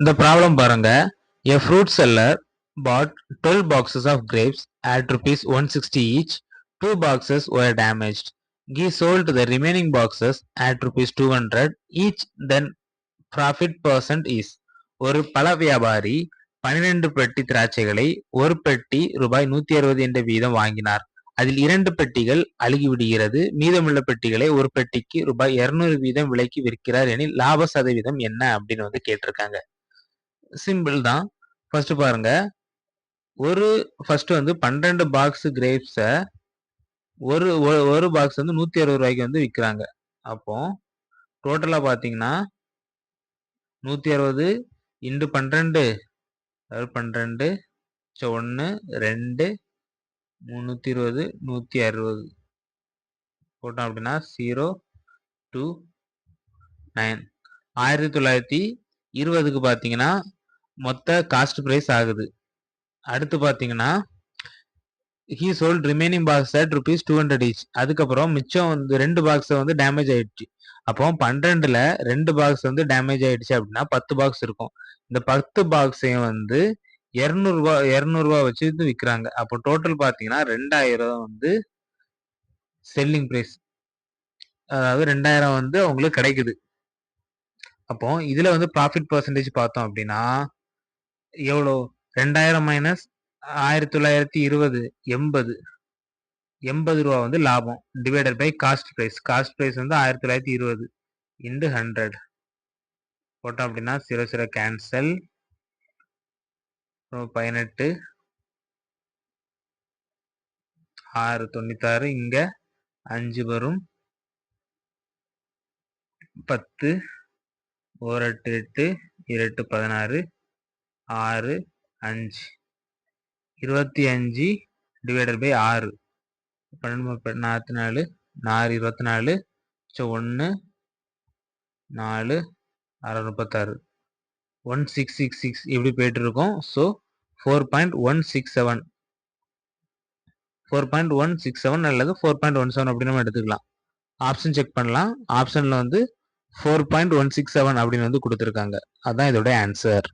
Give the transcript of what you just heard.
இந்த ப்ராப்ளம் பாருங்க. A fruit seller bought twelve bought 12 boxes of grapes at rupees 160 each. Two boxes were damaged. He sold the remaining boxes at rupees 200 each then profit percent is ஒரு பழ வியாபாரி பன்னிரெண்டு பெட்டி திராட்சைகளை ஒரு பெட்டி ரூபாய் நூத்தி அறுபது என்ற வீதம் வாங்கினார். அதில் இரண்டு பெட்டிகள் அழுகிவிடுகிறது மீதமுள்ள பெட்டிகளை ஒரு பெட்டிக்கு ரூபாய் இருநூறு வீதம் விலைக்கு விற்கிறார் எனில் லாப சதவீதம் என்ன அப்படின்னு வந்து கேட்டிருக்காங்க. சிம்பிள் தான். ஃபர்ஸ்ட் பாருங்க. ஒரு ஃபர்ஸ்ட் வந்து பன்னெண்டு பாக்ஸ் கிரேப்ஸை ஒரு ஒரு- ஒரு பாக்ஸ் வந்து நூத்தி அறுபது ரூபாய்க்கு வந்து விற்கிறாங்க அப்போ டோட்டலாக பார்த்தீங்கன்னா நூத்தி அறுபது இண்டு பன்னிரெண்டு அதாவது பன்னிரெண்டு ஒன்று ரெண்டு முந்நூற்றி இருபது நூற்றி அறுபது போட்டோம் அப்படின்னா ஜீரோ டூ நைன் ஆயிரத்தி தொள்ளாயிரத்தி இருபதுக்கு பார்த்தீங்கன்னா மொத்த காஸ்ட் ப்ரைஸ் ஆகுது. அடுத்து பார்த்தீங்கன்னா he sold remaining box at rupees two hundred each அதுக்கப்புறம் மிச்சம் வந்து ரெண்டு பாக்ஸ் வந்து டேமேஜ் ஆயிடுச்சு. அப்போ பன்னிரெண்டுல ரெண்டு பாக்ஸ் வந்து டேமேஜ் ஆயிடுச்சு அப்படின்னா பத்து பாக்ஸ் இருக்கும். இந்த பத்து பாக்ஸையும் வந்து இரநூறுபா இரநூறுபா வச்சு வந்து விற்கிறாங்க அப்போ டோட்டல் பார்த்தீங்கன்னா ரெண்டாயிரம் வந்து செல்லிங் ப்ரைஸ் அதாவது ரெண்டாயிரம் வந்து அவங்களுக்கு கிடைக்குது. அப்போ இதுல வந்து ப்ராஃபிட் பர்சன்டேஜ் பார்த்தோம் அப்படின்னா எவ்வளோ ரெண்டாயிரம் மைனஸ் ஆயிரத்தி தொள்ளாயிரத்தி இருபது எண்பது. எண்பது ரூபா வந்து லாபம். Divided by cost price cost price வந்து ஆயிரத்தி தொள்ளாயிரத்தி இருபது இன்டு ஹண்ட்ரட் போட்டோம் அப்படின்னா சில சில கேன்சல் பதினெட்டு. ஆறு தொண்ணூத்தாறு. இங்க அஞ்சு வரும். பத்து. ஒரு எட்டு எட்டு. இரட்டு பதினாறு. ஆறு அஞ்சு. இருபத்தி அஞ்சு டிவைடட் பை ஆறு. பன்னெண்டு நாற்பத்தி நாலு நாலு இருபத்தி நாலு ஒன்று நாலு அரை முப்பத்தாறு. ஒன் சிக்ஸ் சிக்ஸ் சிக்ஸ் இப்படி போயிட்டுருக்கோம். So four point one six seven four point one six seven அல்லது ஃபோர் பாயிண்ட் ஒன் செவன் அப்படின்னு நம்ம எடுத்துக்கலாம். ஆப்ஷன் செக் பண்ணலாம். ஆப்ஷனில் வந்து four point one six seven அப்படின்னு வந்து கொடுத்துருக்காங்க. அதுதான் இதோட ஆன்சர்